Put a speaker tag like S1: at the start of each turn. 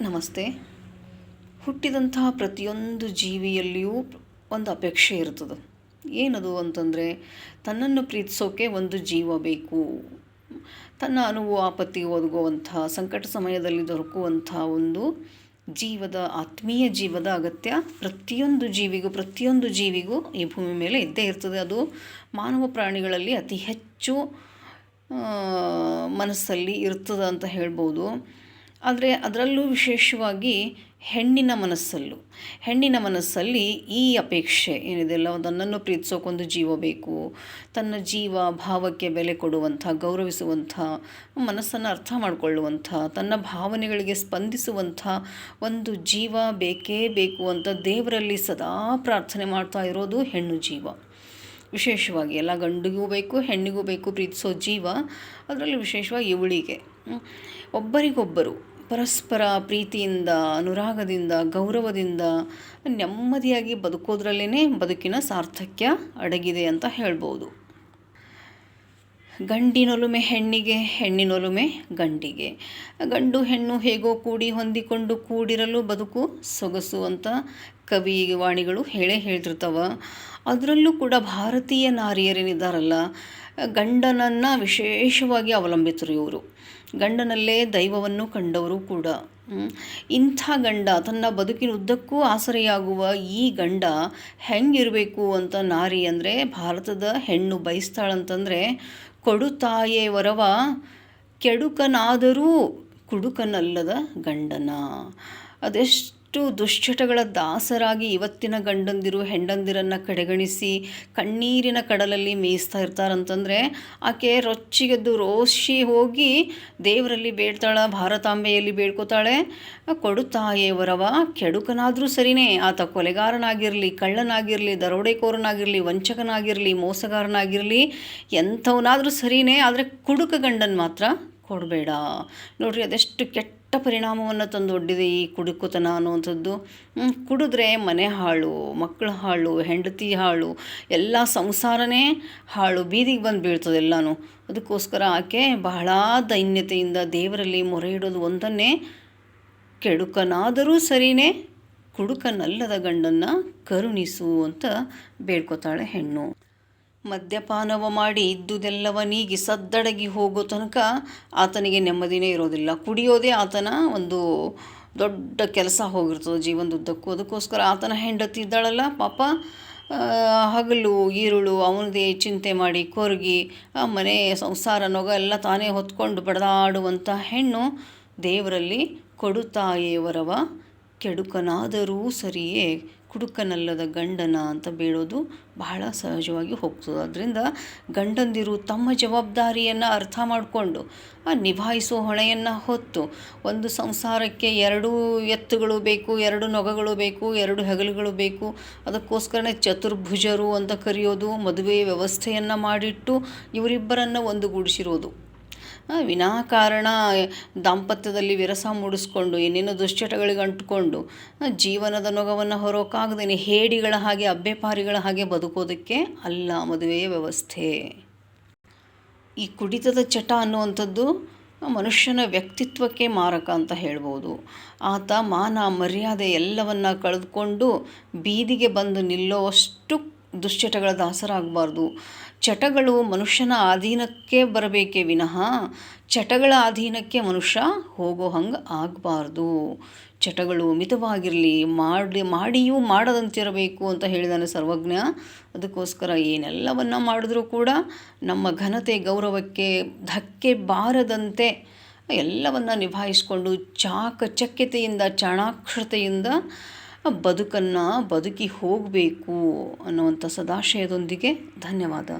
S1: ನಮಸ್ತೆ. ಹುಟ್ಟಿದಂತಹ ಪ್ರತಿಯೊಂದು ಜೀವಿಯಲ್ಲಿಯೂ ಒಂದು ಅಪೇಕ್ಷೆ ಇರ್ತದೆ. ಏನದು ಅಂತಂದರೆ, ತನ್ನನ್ನು ಪ್ರೀತಿಸೋಕೆ ಒಂದು ಜೀವ ಬೇಕು. ತನ್ನ ಅನುವು ಆಪತ್ತಿ ಒದಗುವಂಥ ಸಂಕಟ ಸಮಯದಲ್ಲಿ ದೊರಕುವಂಥ ಒಂದು ಜೀವದ, ಆತ್ಮೀಯ ಜೀವದ ಅಗತ್ಯ ಪ್ರತಿಯೊಂದು ಜೀವಿಗೂ ಪ್ರತಿಯೊಂದು ಜೀವಿಗೂ ಈ ಭೂಮಿ ಮೇಲೆ ಇದ್ದೇ ಇರ್ತದೆ. ಅದು ಮಾನವ ಪ್ರಾಣಿಗಳಲ್ಲಿ ಅತಿ ಹೆಚ್ಚು ಮನಸ್ಸಲ್ಲಿ ಇರ್ತದೆ ಅಂತ ಹೇಳ್ಬೋದು. ಆದರೆ ಅದರಲ್ಲೂ ವಿಶೇಷವಾಗಿ ಹೆಣ್ಣಿನ ಮನಸ್ಸಲ್ಲೂ. ಹೆಣ್ಣಿನ ಮನಸ್ಸಲ್ಲಿ ಈ ಅಪೇಕ್ಷೆ ಏನಿದೆಲ್ಲ ತನ್ನನ್ನು ಪ್ರೀತಿಸೋಕೊಂದು ಜೀವ ಬೇಕು, ತನ್ನ ಜೀವ, ಭಾವಕ್ಕೆ ಬೆಲೆ ಕೊಡುವಂಥ, ಗೌರವಿಸುವಂಥ, ಮನಸ್ಸನ್ನು ಅರ್ಥ ಮಾಡಿಕೊಳ್ಳುವಂಥ, ತನ್ನ ಭಾವನೆಗಳಿಗೆ ಸ್ಪಂದಿಸುವಂಥ ಒಂದು ಜೀವ ಬೇಕೇ ಬೇಕು ಅಂತ ದೇವರಲ್ಲಿ ಸದಾ ಪ್ರಾರ್ಥನೆ ಮಾಡ್ತಾ ಇರೋದು ಹೆಣ್ಣು ಜೀವ. ವಿಶೇಷವಾಗಿ ಎಲ್ಲ ಗಂಡಿಗೂ ಬೇಕು, ಹೆಣ್ಣಿಗೂ ಬೇಕು ಪ್ರೀತಿಸೋ ಜೀವ, ಅದರಲ್ಲಿ ವಿಶೇಷವಾಗಿ ಇವಳಿಗೆ. ಒಬ್ಬರಿಗೊಬ್ಬರು ಪರಸ್ಪರ ಪ್ರೀತಿಯಿಂದ, ಅನುರಾಗದಿಂದ, ಗೌರವದಿಂದ ನೆಮ್ಮದಿಯಾಗಿ ಬದುಕೋದ್ರಲ್ಲೇ ಬದುಕಿನ ಸಾರ್ಥಕ್ಯ ಅಡಗಿದೆ ಅಂತ ಹೇಳ್ಬೋದು. ಗಂಡಿನೊಲುಮೆ ಹೆಣ್ಣಿಗೆ, ಹೆಣ್ಣಿನೊಲುಮೆ ಗಂಡಿಗೆ. ಗಂಡು ಹೆಣ್ಣು ಹೇಗೋ ಕೂಡಿ ಹೊಂದಿಕೊಂಡು ಕೂಡಿರಲು ಬದುಕು ಸೊಗಸು ಅಂತ ಕವಿ ವಾಣಿಗಳು ಹೇಳೇ ಹೇಳ್ತಿರ್ತಾವ. ಅದರಲ್ಲೂ ಕೂಡ ಭಾರತೀಯ ನಾರಿಯರೇನಿದ್ದಾರಲ್ಲ ಗಂಡನನ್ನು ವಿಶೇಷವಾಗಿ ಅವಲಂಬಿತರು ಇವರು. ಗಂಡನಲ್ಲೇ ದೈವವನ್ನು ಕಂಡವರು ಕೂಡ. ಇಂಥ ಗಂಡ, ತನ್ನ ಬದುಕಿನ ಉದ್ದಕ್ಕೂ ಆಸರೆಯಾಗುವ ಈ ಗಂಡ ಹೆಂಗಿರಬೇಕು ಅಂತ ನಾರಿ ಅಂದರೆ, ಭಾರತದ ಹೆಣ್ಣು ಬಯಸ್ತಾಳಂತಂದರೆ ಕೊಡು ತಾಯೇ ವರವ, ಕೆಡುಕನಾದರೂ ಕುಡುಕನಲ್ಲದ ಗಂಡನ. ಅದೆಷ್ಟು ದುಶ್ಚಟಗಳ ದಾಸರಾಗಿ ಇವತ್ತಿನ ಗಂಡಂದಿರು ಹೆಂಡಂದಿರನ್ನು ಕಡೆಗಣಿಸಿ ಕಣ್ಣೀರಿನ ಕಡಲಲ್ಲಿ ಮೇಯಿಸ್ತಾ ಇರ್ತಾರಂತಂದರೆ ಆಕೆ ರೊಚ್ಚಿಗೆದ್ದು ರೋಷಿ ಹೋಗಿ ದೇವರಲ್ಲಿ ಬೇಡ್ತಾಳೆ, ಭಾರತಾಂಬೆಯಲ್ಲಿ ಬೇಡ್ಕೋತಾಳೆ. ಕೊಡುತ್ತಾಯೇ ತಾಯೇ ವರವ, ಕೆಡುಕನಾದರೂ ಸರಿನೇ. ಆತ ಕೊಲೆಗಾರನಾಗಿರಲಿ, ಕಳ್ಳನಾಗಿರಲಿ, ದರೋಡೆಕೋರನಾಗಿರಲಿ, ವಂಚಕನಾಗಿರಲಿ, ಮೋಸಗಾರನಾಗಿರಲಿ, ಎಂಥವನಾದರೂ ಸರಿನೇ. ಆದರೆ ಕುಡುಕ ಗಂಡನ ಮಾತ್ರ ಕೊಡಬೇಡ. ನೋಡ್ರಿ ಅದೆಷ್ಟು ಕೆಟ್ಟ ಪರಿಣಾಮವನ್ನು ತಂದು ಒಡ್ಡಿದೆ ಈ ಕುಡುಕುತನ ಅನ್ನುವಂಥದ್ದು. ಕುಡಿದ್ರೆ ಮನೆ ಹಾಳು ಮಕ್ಕಳ ಹಾಳು, ಹೆಂಡತಿ ಹಾಳು, ಎಲ್ಲ ಸಂಸಾರನೇ ಹಾಳು, ಬೀದಿಗೆ ಬಂದು ಬೀಳ್ತದೆ ಎಲ್ಲನೂ. ಅದಕ್ಕೋಸ್ಕರ ಆಕೆ ಬಹಳ ದೈನ್ಯತೆಯಿಂದ ದೇವರಲ್ಲಿ ಮೊರೆ ಇಡೋದು ಒಂದನ್ನೇ, ಕೆಡುಕನಾದರೂ ಸರಿನೇ ಕುಡುಕನಲ್ಲದ ಗಂಡನ್ನು ಕರುಣಿಸು ಅಂತ ಬೇಡ್ಕೋತಾಳೆ ಹೆಣ್ಣು. ಮದ್ಯಪಾನವ ಮಾಡಿ ಇದ್ದುದೆಲ್ಲವ ನೀಗಿ ಸದ್ದಡಗಿ ಹೋಗೋ ತನಕ ಆತನಿಗೆ ನೆಮ್ಮದಿನೇ ಇರೋದಿಲ್ಲ. ಕುಡಿಯೋದೇ ಆತನ ಒಂದು ದೊಡ್ಡ ಕೆಲಸ ಹೋಗಿರ್ತದೆ ಜೀವನದುದ್ದಕ್ಕೂ. ಅದಕ್ಕೋಸ್ಕರ ಆತನ ಹೆಂಡತಿ ಇದ್ದಾಳಲ್ಲ, ಪಾಪ ಹಗಲು ಈರುಳು ಅವನದೇ ಚಿಂತೆ ಮಾಡಿ ಕೊರಗಿ, ಆ, ಮನೆ, ಸಂಸಾರ, ನೊಗ ಎಲ್ಲ ತಾನೇ ಹೊತ್ಕೊಂಡು ಬಡದಾಡುವಂಥ ಹೆಣ್ಣು ದೇವರಲ್ಲಿ ಕೊಡುತ್ತಾಯೇ ವರವ ಕೆಡುಕನಾದರೂ ಸರಿಯೇ ಕುಡುಕನಲ್ಲದ ಗಂಡನ ಅಂತ ಬೇಡೋದು ಬಹಳ ಸಹಜವಾಗಿ ಹೋಗ್ತದೆ. ಅದರಿಂದ ಗಂಡಂದಿರು ತಮ್ಮ ಜವಾಬ್ದಾರಿಯನ್ನು ಅರ್ಥ ಮಾಡಿಕೊಂಡು, ಆ ನಿಭಾಯಿಸೋ ಹೊಣೆಯನ್ನು ಹೊತ್ತು, ಒಂದು ಸಂಸಾರಕ್ಕೆ ಎರಡು ಎತ್ತುಗಳು ಬೇಕು, ಎರಡು ನೊಗಗಳು ಬೇಕು, ಎರಡು ಹೆಗಲುಗಳು ಬೇಕು, ಅದಕ್ಕೋಸ್ಕರನೇ ಚತುರ್ಭುಜರು ಅಂತ ಕರೆಯೋದು, ಮದುವೆ ವ್ಯವಸ್ಥೆಯನ್ನು ಮಾಡಿಟ್ಟು ಇವರಿಬ್ಬರನ್ನು ಒಂದುಗೂಡಿಸಿರೋದು. ವಿನಾಕಾರಣ ದಾಂಪತ್ಯದಲ್ಲಿ ವಿರಸ ಮೂಡಿಸ್ಕೊಂಡು, ಏನೇನೋ ದುಶ್ಚಟಗಳಿಗೆ ಅಂಟ್ಕೊಂಡು ಜೀವನದ ನೊಗವನ್ನು ಹೊರೋಕ್ಕಾಗದೇನೆ ಹೇಡಿಗಳ ಹಾಗೆ, ಅಬ್ಬೆಪಾರಿಗಳ ಹಾಗೆ ಬದುಕೋದಕ್ಕೆ ಅಲ್ಲ ಮದುವೆಯ ವ್ಯವಸ್ಥೆ. ಈ ಕುಡಿತದ ಚಟ ಅನ್ನುವಂಥದ್ದು ಮನುಷ್ಯನ ವ್ಯಕ್ತಿತ್ವಕ್ಕೆ ಮಾರಕ ಅಂತ ಹೇಳ್ಬೋದು. ಆತ ಮಾನ ಮರ್ಯಾದೆ ಎಲ್ಲವನ್ನ ಕಳೆದುಕೊಂಡು ಬೀದಿಗೆ ಬಂದು ನಿಲ್ಲುವಷ್ಟು ದುಶ್ಚಟಗಳ ದಾಸರಾಗಬಾರ್ದು. ಚಟಗಳು ಮನುಷ್ಯನ ಅಧೀನಕ್ಕೆ ಬರಬೇಕೇ ವಿನಃ, ಚಟಗಳ ಅಧೀನಕ್ಕೆ ಮನುಷ್ಯ ಹೋಗೋ ಹಂಗೆ ಆಗಬಾರ್ದು. ಚಟಗಳು ಮಿತವಾಗಿರಲಿ ಮಾಡಿ ಮಾಡಿಯೂ ಮಾಡದಂತಿರಬೇಕು ಅಂತ ಹೇಳಿದಾನೆ ಸರ್ವಜ್ಞ. ಅದಕ್ಕೋಸ್ಕರ ಏನೆಲ್ಲವನ್ನು ಮಾಡಿದ್ರೂ ಕೂಡ ನಮ್ಮ ಘನತೆ, ಗೌರವಕ್ಕೆ ಧಕ್ಕೆ ಬಾರದಂತೆ ಎಲ್ಲವನ್ನು ನಿಭಾಯಿಸಿಕೊಂಡು ಚಾಕಚಕ್ಯತೆಯಿಂದ, ಚಾಣಾಕ್ಷತೆಯಿಂದ ಬದುಕನ್ನು ಬದುಕಿ ಹೋಗಬೇಕು ಅನ್ನುವಂಥ ಸದಾಶಯದೊಂದಿಗೆ ಧನ್ಯವಾದ.